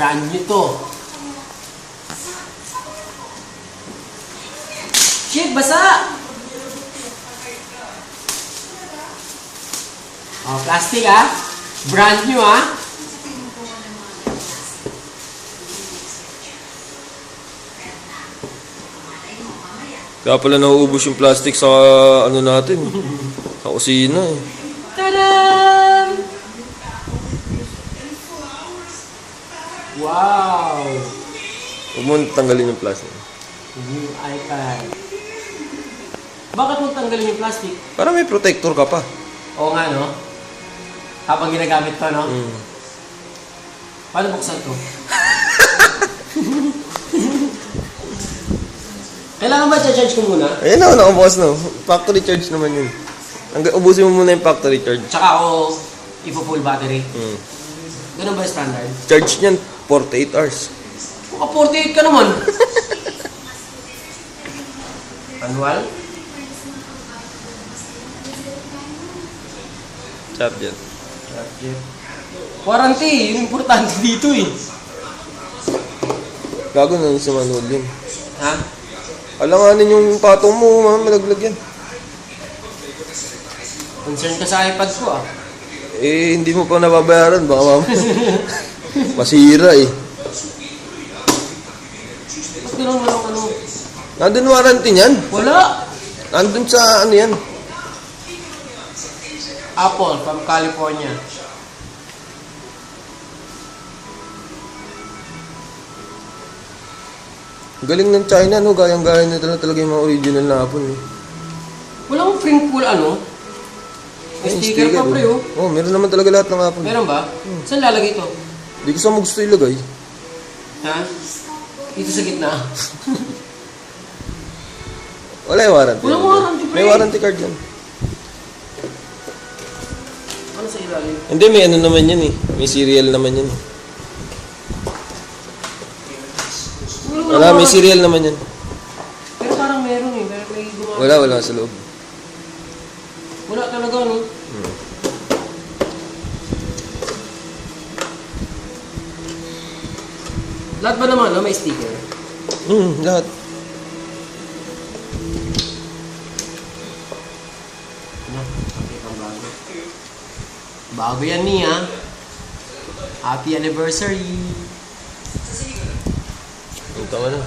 Brand new to. Shit, basa! Oh, plastic ah. Brand new ah. Kaya pala nauubos yung plastic sa ano natin. Sa kusina eh. Tadam! Wow! Huwag mo tanggalin yung plastic. New iPad. Bakit mo tanggalin yung plastic? Para may protector ka pa. Oo nga, no? Habang ginagamit pa, no? Mm. Paano buksan to? Kailangan ba charge ko muna? Ayan na, nakabukas na. Factory charge naman yun. Hanggang ubusin mo muna yung factory charge. Tsaka ako ipo-full battery. Mm. Ganun ba yung standard? Charge niyan, 48 hours. Maka 48 ka naman. Manual? Chap yan. Warranty, yung importante dito eh. Gago na sa manual yun. Ha? Alanganin yung patong mo, mga malaglag yan. Concern ka sa iPad ko ah. Eh, hindi mo pa nababayaran. Baka mama. Masira eh. Ba't ganun walang ano? Nandun warranty niyan. Wala! Nandun sa ano yan. Apple from California. Galing ng China, no? Gayang-gaya na talaga, talaga yung mga original na Apple. Eh. Walang Springpool ano? May Yung sticker pa pre oh. Oh, meron naman talaga lahat ng Apple. Meron ba? Saan lalagay ito? Hindi ko sa mo gusto ilagay. Ha? Dito sa gitna. Wala yung warranty. Walang warranty, pre. May warranty card yan. Ano sa ilalim? Hindi, may ano naman yan eh. May serial naman yan. eh. Wala, may serial naman yan. Pero parang meron eh. Pero may gumawa. Wala, wala sa loob. Wala talaga no? Lahat ba naman no? May sticker? Hmm, lahat. Ano? Okay, pang bago. Bago yan niya. Happy anniversary! Punta ka na.